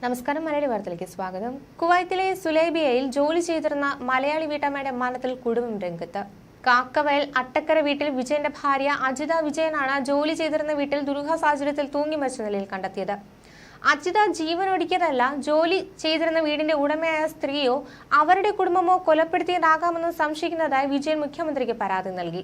നമസ്കാരം മലയാളി വാർത്തയിലേക്ക് സ്വാഗതം. കുവൈത്തിലെ സുലൈബിയയിൽ ജോലി ചെയ്തിരുന്ന മലയാളി വീട്ടമ്മയുടെ മരണത്തിൽ കുടുംബം രംഗത്ത്. കാക്കവയൽ അട്ടക്കര വീട്ടിൽ വിജയന്റെ ഭാര്യ അജിത വിജയനാണ് ജോലി ചെയ്തിരുന്ന വീട്ടിൽ ദുരൂഹ സാഹചര്യത്തിൽ തൂങ്ങി മരിച്ച നിലയിൽ കണ്ടെത്തിയത്. അജിത ജീവനൊടുക്കിയതല്ല ജോലി ചെയ്തിരുന്ന വീടിന്റെ ഉടമയായ സ്ത്രീയോ അവരുടെ കുടുംബമോ കൊലപ്പെടുത്തിയതാകാമെന്ന് സംശയിക്കുന്നതായി വിജയൻ മുഖ്യമന്ത്രിക്ക് പരാതി നൽകി.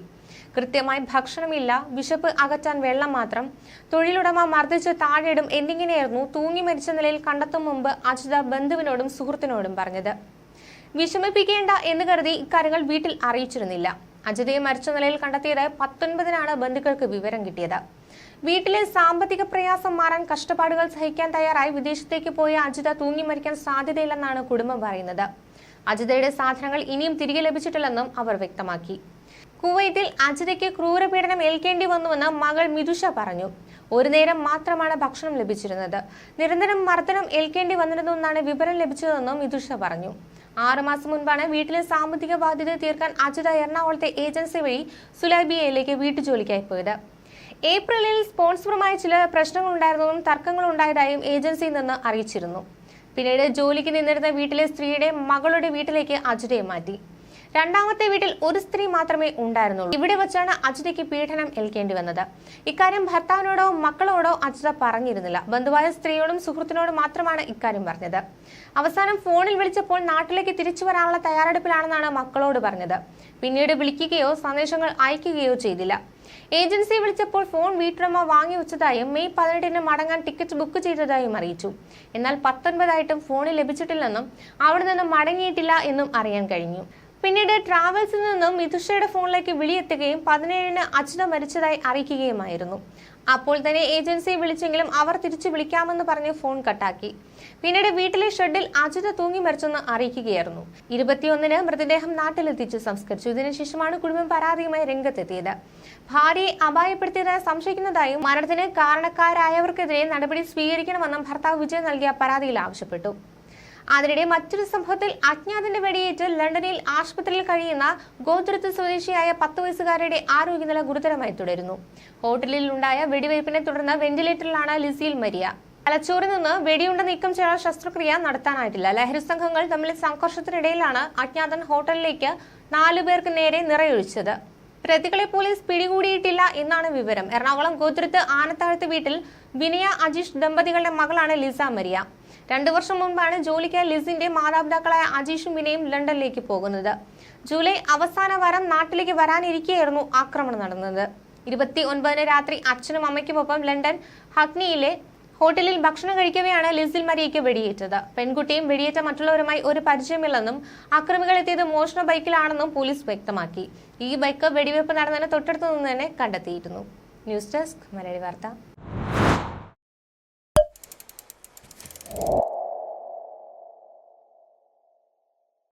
കൃത്യമായി ഭക്ഷണമില്ല വിശപ്പ് അകറ്റാൻ വെള്ളം മാത്രം തൊഴിലുടമ മർദ്ദിച്ച് താഴെയിടും എന്നിങ്ങനെയായിരുന്നു തൂങ്ങി മരിച്ച നിലയിൽ കണ്ടെത്തും മുമ്പ് അജിത ബന്ധുവിനോടും സുഹൃത്തിനോടും പറഞ്ഞത്. വിഷമിപ്പിക്കേണ്ട എന്ന് കരുതി ഇക്കാര്യങ്ങൾ വീട്ടിൽ അറിയിച്ചിരുന്നില്ല. അജിതയെ മരിച്ച നിലയിൽ കണ്ടെത്തിയത് പത്തൊൻപതിനാണ് ബന്ധുക്കൾക്ക് വിവരം കിട്ടിയത്. വീട്ടിലെ സാമ്പത്തിക പ്രയാസം മാറാൻ കഷ്ടപ്പാടുകൾ സഹിക്കാൻ തയ്യാറായി വിദേശത്തേക്ക് പോയ അജിത തൂങ്ങി മരിക്കാൻ സാധ്യതയില്ലെന്നാണ് കുടുംബം പറയുന്നത്. അജിതയുടെ സാധനങ്ങൾ ഇനിയും തിരികെ ലഭിച്ചിട്ടില്ലെന്നും അവർ വ്യക്തമാക്കി. കുവൈത്തിൽ അജിതയ്ക്ക് ക്രൂരപീഡനം ഏൽക്കേണ്ടി വന്നുവെന്ന് മകൾ മിതുഷ പറഞ്ഞു. ഒരു നേരം മാത്രമാണ് ഭക്ഷണം ലഭിച്ചിരുന്നത്. നിരന്തരം മർദ്ദനം ഏൽക്കേണ്ടി വന്നിരുന്നുവെന്നാണ് വിവരം ലഭിച്ചതെന്നും മിതുഷ പറഞ്ഞു. ആറുമാസം മുൻപാണ് വീട്ടിലെ സാമ്പത്തിക ബാധ്യത തീർക്കാൻ അജിത എറണാകുളത്തെ ഏജൻസി വഴി സുലൈബിയയിലേക്ക് വീട്ടുജോലിക്കായി പോയത്. ഏപ്രിലിൽ സ്പോൺസറുമായി ചില പ്രശ്നങ്ങളുണ്ടായിരുന്നതും തർക്കങ്ങളുണ്ടായതായും ഏജൻസിയിൽ നിന്ന് അറിയിച്ചിരുന്നു. പിന്നീട് ജോലിക്ക് നിന്നിരുന്ന വീട്ടിലെ സ്ത്രീയുടെ മകളുടെ വീട്ടിലേക്ക് അജുരയെ മാറ്റി. രണ്ടാമത്തെ വീട്ടിൽ ഒരു സ്ത്രീ മാത്രമേ ഉണ്ടായിരുന്നുള്ളൂ. ഇവിടെ വെച്ചാണ് അജിതയ്ക്ക് പീഡനം ഏൽക്കേണ്ടി വന്നത്. ഇക്കാര്യം ഭർത്താവിനോടോ മക്കളോടോ അജിത പറഞ്ഞിരുന്നില്ല. ബന്ധുവായ സ്ത്രീയോടും സുഹൃത്തിനോടും മാത്രമാണ് ഇക്കാര്യം പറഞ്ഞത്. അവസാനം ഫോണിൽ വിളിച്ചപ്പോൾ നാട്ടിലേക്ക് തിരിച്ചു വരാനുള്ള തയ്യാറെടുപ്പിലാണെന്നാണ് മക്കളോട് പറഞ്ഞത്. പിന്നീട് വിളിക്കുകയോ സന്ദേശങ്ങൾ അയക്കുകയോ ചെയ്തില്ല. ഏജൻസി വിളിച്ചപ്പോൾ ഫോൺ വീട്ടുടമ വാങ്ങി വെച്ചതായും മെയ് പതിനെട്ടിന് മടങ്ങാൻ ടിക്കറ്റ് ബുക്ക് ചെയ്തതായും അറിയിച്ചു. എന്നാൽ പത്തൊൻപതായിട്ടും ഫോണിൽ ലഭിച്ചിട്ടില്ലെന്നും അവിടെ നിന്നും മടങ്ങിയിട്ടില്ല എന്നും അറിയാൻ കഴിഞ്ഞു. പിന്നീട് ട്രാവൽസിൽ നിന്നും മിഥുഷയുടെ ഫോണിലേക്ക് വിളിയെത്തുകയും പതിനേഴിന് അച്യുത മരിച്ചതായി അറിയിക്കുകയുമായിരുന്നു. അപ്പോൾ തന്നെ ഏജൻസി വിളിച്ചെങ്കിലും അവർ തിരിച്ചു വിളിക്കാമെന്ന് പറഞ്ഞ് ഫോൺ കട്ടാക്കി. പിന്നീട് വീട്ടിലെ ഷെഡിൽ അജിത തൂങ്ങി മരിച്ചെന്ന് അറിയിക്കുകയായിരുന്നു. ഇരുപത്തിയൊന്നിന് മൃതദേഹം നാട്ടിലെത്തിച്ച് സംസ്കരിച്ചു. ഇതിനുശേഷമാണ് കുടുംബം പരാതിയുമായി രംഗത്തെത്തിയത്. ഭാര്യയെ അപായപ്പെടുത്തിയതായി സംശയിക്കുന്നതായും മരണത്തിന് കാരണക്കാരായവർക്കെതിരെ നടപടി സ്വീകരിക്കണമെന്നും ഭർത്താവ് വിജയ് നൽകിയ പരാതിയിൽ ആവശ്യപ്പെട്ടു. അതിനിടെ മറ്റൊരു സംഭവത്തിൽ അജ്ഞാതന്റെ വെടിയേറ്റ് ലണ്ടനിൽ ആശുപത്രിയിൽ കഴിയുന്ന ഗോത്രത്ത് സ്വദേശിയായ പത്ത് വയസ്സുകാരുടെ ആരോഗ്യനില ഗുരുതരമായി തുടരുന്നു. ഹോട്ടലിൽ ഉണ്ടായ വെടിവയ്പ്പിനെ തുടർന്ന് വെന്റിലേറ്ററിലാണ് ലിസിയിൽ മരിയ. തലച്ചോറിൽ നിന്ന് വെടിയുണ്ട നീക്കം ചെയ്യാൻ ശസ്ത്രക്രിയ നടത്താനായിട്ടില്ല. ലഹരി സംഘങ്ങൾ തമ്മിൽ സംഘർഷത്തിനിടയിലാണ് അജ്ഞാതൻ ഹോട്ടലിലേക്ക് നാലുപേർക്ക് നേരെ നിറയൊഴിച്ചത്. പ്രതികളെ പോലീസ് പിടികൂടിയിട്ടില്ല എന്നാണ് വിവരം. എറണാകുളം ഗോത്രത്ത് ആനത്താഴത്ത് വീട്ടിൽ വിനയ അജീഷ് ദമ്പതികളുടെ മകളാണ് ലിസ മരിയ. രണ്ടു വർഷം മുൻപാണ് ജോലിക്കായി ലിസിന്റെ മാതാപിതാക്കളായ അജീഷും വിനയും ലണ്ടനിലേക്ക് പോകുന്നത്. ജൂലൈ അവസാന വാരം നാട്ടിലേക്ക് വരാനിരിക്കെയായിരുന്നു ആക്രമണം നടന്നത്. ഇരുപത്തി ഒൻപതിന് രാത്രി അച്ഛനും അമ്മയ്ക്കുമൊപ്പം ലണ്ടൻ ഹഗ്നിയിലെ ഹോട്ടലിൽ ഭക്ഷണം കഴിക്കവെയാണ് ലിസിൽ മരിയയ്ക്ക് വെടിയേറ്റത്. പെൺകുട്ടിയും വെടിയേറ്റ മറ്റുള്ളവരുമായി ഒരു പരിചയമില്ലെന്നും അക്രമികൾ എത്തിയത് മോഷണ ബൈക്കിലാണെന്നും പോലീസ് വ്യക്തമാക്കി. ഈ ബൈക്ക് വെടിവെയ്പ് നടന്നതിന് തൊട്ടടുത്തു നിന്ന് തന്നെ കണ്ടെത്തിയിരുന്നു. ന്യൂസ് ഡെസ്ക് മലയാളി വാർത്ത.